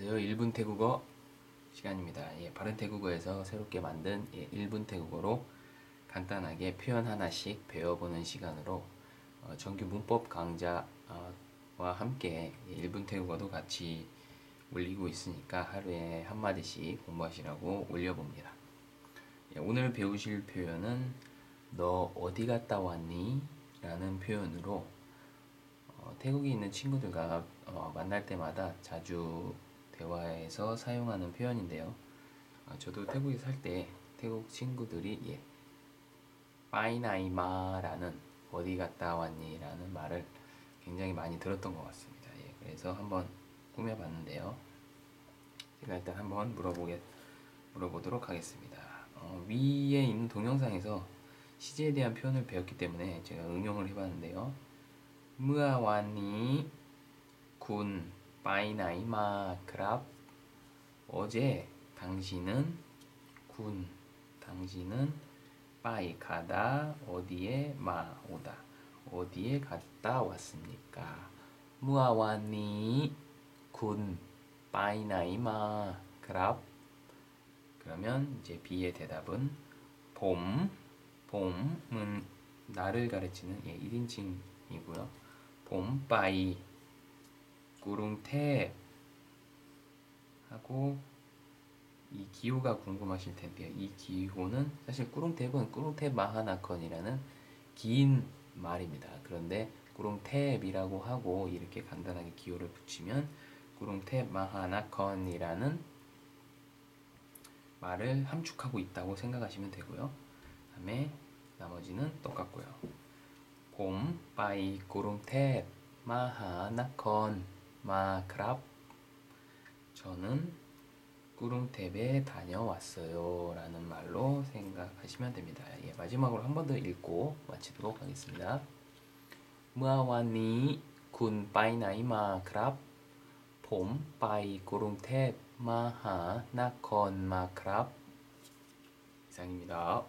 안녕하세요. 1분 태국어 시간입니다. 예, 바른 태국어에서 새롭게 만든 예, 1분 태국어로 간단하게 표현 하나씩 배워보는 시간으로 어, 정규 문법 강좌와 함께 예, 1분 태국어도 같이 올리고 있으니까 하루에 한마디씩 공부하시라고 올려봅니다. 예, 오늘 배우실 표현은 너 어디 갔다 왔니? 라는 표현으로 어, 태국에 있는 친구들과 어, 만날 때마다 자주 대화에서 사용하는 표현인데요. 아, 저도 태국에 살 때 태국 친구들이 예, 파이나이마라는 어디 갔다 왔니라는 말을 굉장히 많이 들었던 것 같습니다. 예, 그래서 한번 꾸며봤는데요. 제가 일단 한번 물어보겠, 물어보도록 하겠습니다. 어, 위에 있는 동영상에서 시제에 대한 표현을 배웠기 때문에 제가 응용을 해봤는데요. 무아와니 군 마이나이마 크랍. 어제 당신은 군 당신은 빠이 가다. 어디에 마 오다. 어디에 갔다 왔습니까? 무아와니 군 빠이나이마 크랍. 그러면 이제 B의 대답은 봄 봄은 나를 가르치는 예, 1인칭이고요. 봄 빠이 구릉탭 하고 이 기호가 궁금하실 텐데요. 이 기호는 사실 꾸릉탭은 꾸릉탭 마하나컨이라는 긴 말입니다. 그런데 꾸릉탭이라고 하고 이렇게 간단하게 기호를 붙이면 꾸릉탭 마하나컨이라는 말을 함축하고 있다고 생각하시면 되고요. 다음에 나머지는 똑같고요. 봄 빠이 구릉탭 마하나컨 마크랍 저는 꾸룽탭에 다녀왔어요 라는 말로 생각하시면 됩니다. 예, 마지막으로 한 번 더 읽고 마치도록 하겠습니다. 무아와니 군 빠이나이 마크랍 봄 빠이 꾸룽탭 마하 나콘 마크랍 이상입니다.